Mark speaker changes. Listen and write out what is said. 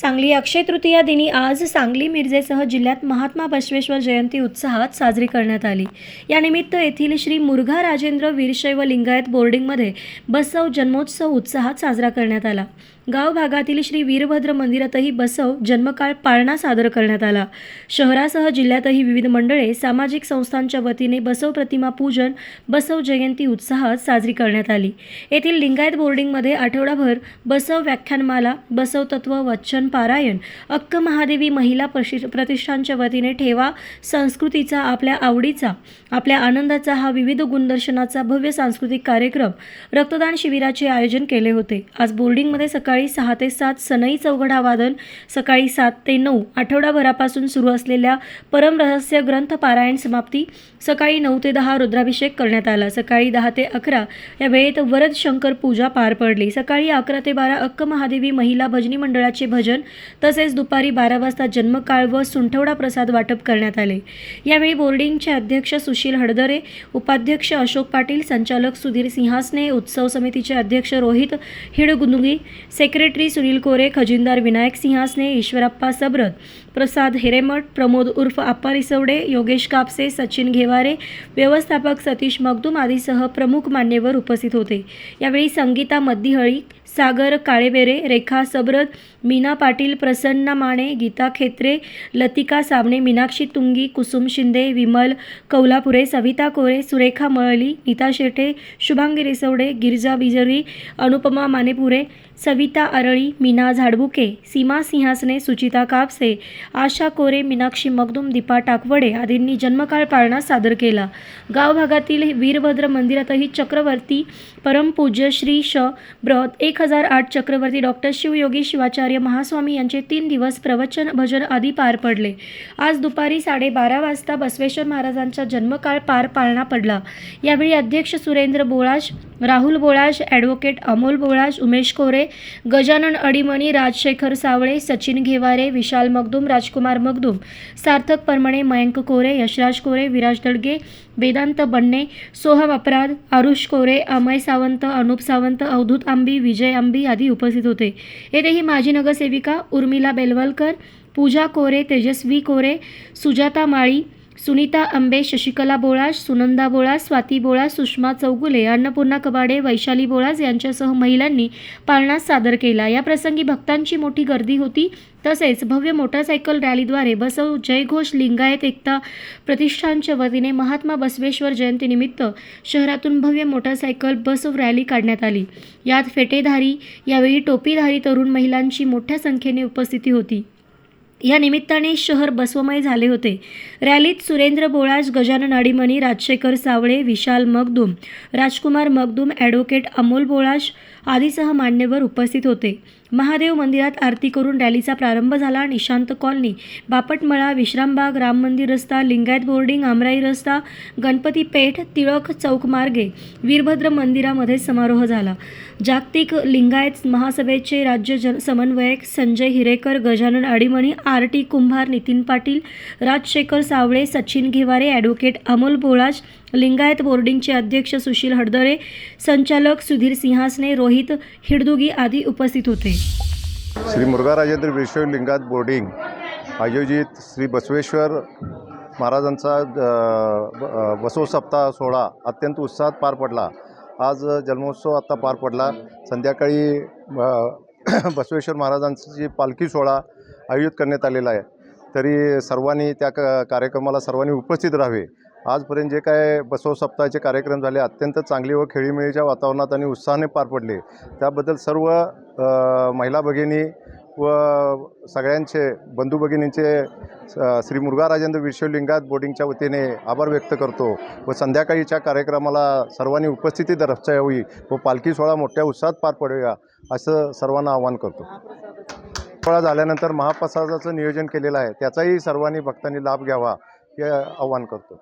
Speaker 1: सांगली अक्षय तृतीया दिनी आज सांगली मिरजेसह जिल्ह्यात महात्मा बसवेश्वर जयंती उत्साहात साजरी करण्यात आली. यानिमित्त येथील श्री मुरघा राजेंद्र वीरशैव लिंगायत बोर्डिंगमध्ये बसव जन्मोत्सव उत्साहात साजरा करण्यात आला. गाव भागातील श्री वीरभद्र मंदिरातही बसव जन्मकाळ पाळणा सादर करण्यात आला. शहरासह जिल्ह्यातही विविध मंडळे सामाजिक संस्थांच्या वतीने बसव प्रतिमा पूजन बसव जयंती उत्साहात साजरी करण्यात आली. येथील लिंगायत बोर्डिंगमध्ये आठवडाभर बसव व्याख्यानमाला बसव तत्व वचन पारायण अक्क महादेवी महिला प्रशि- प्रतिष्ठानच्या वतीने ठेवा संस्कृतीचा आपल्या आवडीचा आपल्या आनंदाचा हा विविध गुणदर्शनाचा भव्य सांस्कृतिक कार्यक्रम रक्तदान शिबिराचे आयोजन केले होते. आज बोर्डिंगमध्ये सकाळी सकाळी सहा ते सात सनई चौघडा वादन सकाळी सात ते नऊ आठवडाभरापासून सुरू असलेल्या परमरहस्य ग्रंथ पारायण समाप्ती सकाळी नऊ ते दहा रुद्राभिषेक करण्यात आला. सकाळी दहा ते अकरा या वेळेत वरद शंकर पूजा पार पडली. सकाळी अकरा ते बारा अक्क महादेवी महिला भजनी मंडळाचे भजन तसेच दुपारी बारा वाजता जन्मकाळ व सुंठवडा प्रसाद वाटप करण्यात आले. यावेळी बोर्डिंगचे अध्यक्ष सुशील हडदरे उपाध्यक्ष अशोक पाटील संचालक सुधीर सिंहासने उत्सव समितीचे अध्यक्ष रोहित हिडगुनुगी से सेक्रेटरी सुनील कोरे खजिनदार विनायक सिंहासने ईश्वरप्पा सबरत प्रसाद हेरेमठ प्रमोद उर्फ आप्पा रिसवडे योगेश कापसे सचिन घेवारे व्यवस्थापक सतीश मगदूम आदीसह प्रमुख मान्यवर उपस्थित होते. यावेळी संगीता मद्दिहळी सागर काळेबेरे रेखा सबरत मीना पाटील प्रसन्ना माने गीता खेत्रे लतिका साबणे मीनाक्षी तुंगी कुसुम शिंदे विमल कौलापुरे सविता कोरे सुरेखा मळली नीता शेठे शुभांगी रिसवडे गिरिजा बिजरी अनुपमा मानेपुरे सविता अरळी मीना झाडबुके सीमा सिंहासने सुचिता कापसे आशा कोरे मीनाक्षी मगदुम दीपा टाकवडे आदींनी जन्मकाळ पाळणा सादर केला. गाव भागातील वीरभद्र मंदिरातही चक्रवर्ती परमपूज्य श्री श. ब्रत एक हजार आठ चक्रवर्ती डॉक्टर शिवयोगी शिवाचार्य महास्वामी यांचे तीन दिवस प्रवचन भजन आदी पार पडले. आज दुपारी साडेबारा वाजता बसवेश्वर महाराजांचा जन्मकाळ पार पाळणा पडला. यावेळी अध्यक्ष सुरेंद्र बोळाश राहुल बोळाश ॲडव्होकेट अमोल बोळाश उमेश कोरे गजानन अडीमणी राजशेखर सावळे सचिन घेवारे विशाल मगदूम राजकुमार मगदूम सार्थक परमणे मयंक कोरे यशराज कोरे विराज दडगे वेदांत बन्ने सोहम अपराध आरुष कोरे अमय सावंत अनुप सावंत अवधूत आंबी विजय आंबी आदी उपस्थित होते. येथेही माजी नगरसेविका उर्मिला बेलवलकर पूजा कोरे तेजस्वी कोरे सुजाता माळी सुनीता आंबे शशिकला बोळास सुनंदा बोळास स्वाती बोळास सुषमा चौगुले अन्नपूर्णा कबाडे वैशाली बोळास यांच्यासह महिलांनी पाळणा सादर केला. या प्रसंगी भक्तांची मोठी गर्दी होती. तसेच भव्य मोटारसायकल रॅलीद्वारे बसव जयघोष लिंगायत एकता प्रतिष्ठानच्या वतीने महात्मा बसवेश्वर जयंतीनिमित्त शहरातून भव्य मोटारसायकल बसव रॅली काढण्यात आली. यात फेटेधारी यावेळी टोपीधारी तरुण महिलांची मोठ्या संख्येने उपस्थिती होती. या निमित्ताने शहर बसवमय झाले होते. रॅलीत सुरेंद्र बोळाज गजानन अडीमणी राजशेखर सावळे विशाल मगदूम राजकुमार मगदूम ॲडव्होकेट अमोल बोळाश आदीसह मान्यवर उपस्थित होते. महादेव मंदिरात आरती करून रॅलीचा प्रारंभ झाला. निशांत कॉलनी बापटमळा विश्रामबाग राम मंदिर रस्ता लिंगायत बोर्डिंग आमराई रस्ता गणपती पेठ टिळक चौक मार्गे वीरभद्र मंदिरामध्ये समारोह झाला. जागतिक लिंगायत महासभेचे राज्य जन समन्वयक Sanjay Hirekar Gajanan Adimani R T Kumbhar Nitin Patil Rajshekhar Sawale Sachin Gheware advocate Amol Bolaj Lingayat बोर्डिंगचे अध्यक्ष सुशील हडदरे संचालक सुधीर सिंहासने रोहित हिडदुगी आदी उपस्थित होते.
Speaker 2: श्री मुर्गा राजेंद्र विश्व लिंगायत बोर्डिंग आयोजित श्री बसवेश्वर महाराजांचा ब- बसव सप्ताह सोहळा अत्यंत उत्साहात पार पडला. आज जन्मोत्सव आत्ता पार पडला. संध्याकाळी बसवेश्वर महाराजांची पालखी सोहळा आयोजित करण्यात आलेला आहे. तरी सर्वांनी त्या क कार्यक्रमाला सर्वांनी उपस्थित राहावे. आजपर्यंत जे काय बसव सप्ताहाचे कार्यक्रम झाले अत्यंत चांगले व खेळीमेळीच्या वातावरणात आणि उत्साहाने पार पडले. त्याबद्दल सर्व महिला भगिनी व सगळ्यांचे बंधू भगिनींचे श्री मुरगा राजेंद्र विश्वलिंगात बोर्डिंगच्या वतीने आभार व्यक्त करतो व संध्याकाळीच्या कार्यक्रमाला सर्वांनी उपस्थिती दर्शवावी व पालखी सोहळा मोठ्या उत्साहात पार पडूया असं सर्वांना आवाहन करतो. सोहळा झाल्यानंतर महाप्रसादाचं नियोजन केलेलं आहे त्याचाही सर्वांनी भक्तांनी लाभ घ्यावा हे आवाहन करतो.